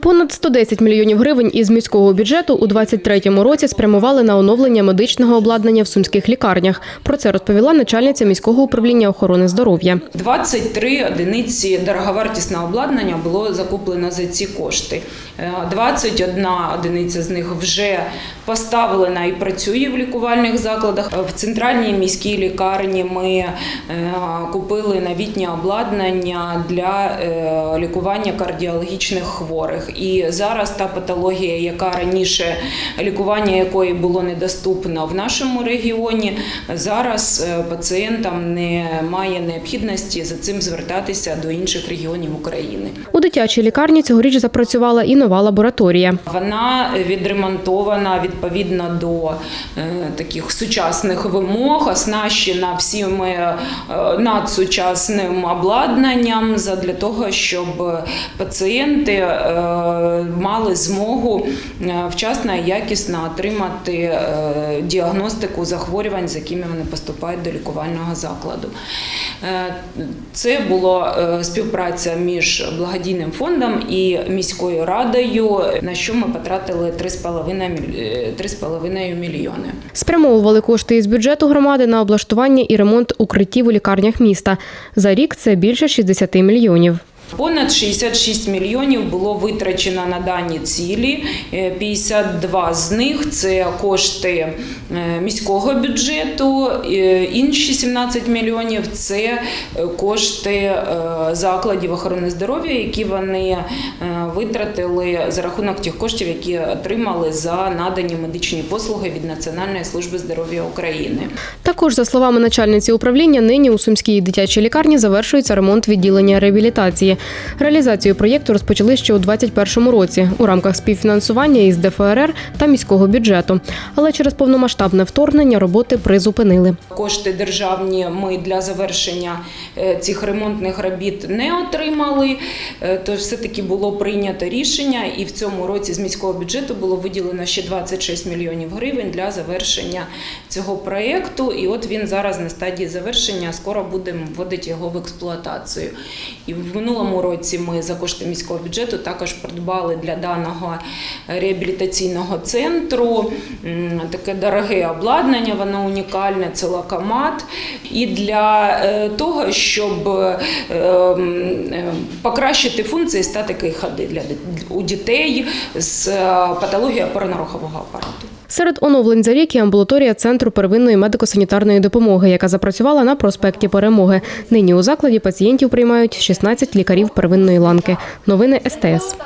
Понад 110 мільйонів гривень із міського бюджету у 2023 році спрямували на оновлення медичного обладнання в сумських лікарнях. Про це розповіла начальниця міського управління охорони здоров'я. 23 одиниці дороговартісного обладнання було закуплено за ці кошти. Е, 21 одиниця з них вже поставлена і працює в лікувальних закладах. В центральній міській лікарні ми е, купили новітнє обладнання для е, лікування кардіологічних хворих. І зараз та патологія, яка раніше лікування якої було недоступно в нашому регіоні, зараз е, пацієнтам немає необхідності за цим звертатися до інших регіонів України. У дитячій лікарні цьогоріч запрацювала і нова лабораторія. Вона відремонтована відповідно до е, таких сучасних вимог, оснащена всім е, надсучасним обладнанням для того, щоб пацієнти мали змогу е, вчасно і якісно отримати е, діагностику захворювань, з якими вони поступають до лікувального закладу. Е, Це була е, співпраця між благодійним фондом і міською радою, на що ми потратили 3,5 міль- е, 3,5 мільйони. Спрямовували кошти із бюджету громади на облаштування і ремонт укриттів у лікарнях міста. За рік це більше 60 мільйонів. Понад 66 мільйонів було витрачено на дані цілі. Е, 52 з них це кошти е, міського бюджету. е, Інші 17 мільйонів це е, кошти е, закладів охорони здоров'я, які вони е, витратили за рахунок тих коштів, які отримали за надані медичні послуги від Національної служби здоров'я України. Також, за словами начальниці управління, нині у Сумській дитячій лікарні завершується ремонт відділення реабілітації. Реалізацію проєкту розпочали ще у 2021 році у рамках співфінансування із ДФРР та міського бюджету. Але через повномасштабне вторгнення роботи призупинили. Кошти державні ми для завершення е, цих ремонтних робіт не отримали. Е, Тож все-таки було прийнято рішення, і в цьому році з міського бюджету було виділено ще 26 мільйонів гривень для завершення цього проєкту. І от він зараз на стадії завершення. Скоро будемо вводити його в експлуатацію. І в минулому році ми за кошти міського бюджету також придбали для даного реабілітаційного центру таке дороге обладнання, воно унікальне, це лакомат. І для е, того, щоб е, е, покращити функції статики ходи для у дітей з е, патологією опорно-рухового апарату. Серед оновлень за рік є амбулаторія центру первинної медико-санітарної допомоги, яка запрацювала на проспекті Перемоги. Нині у закладі пацієнтів приймають 16 лікарів первинної ланки. Новини СТС.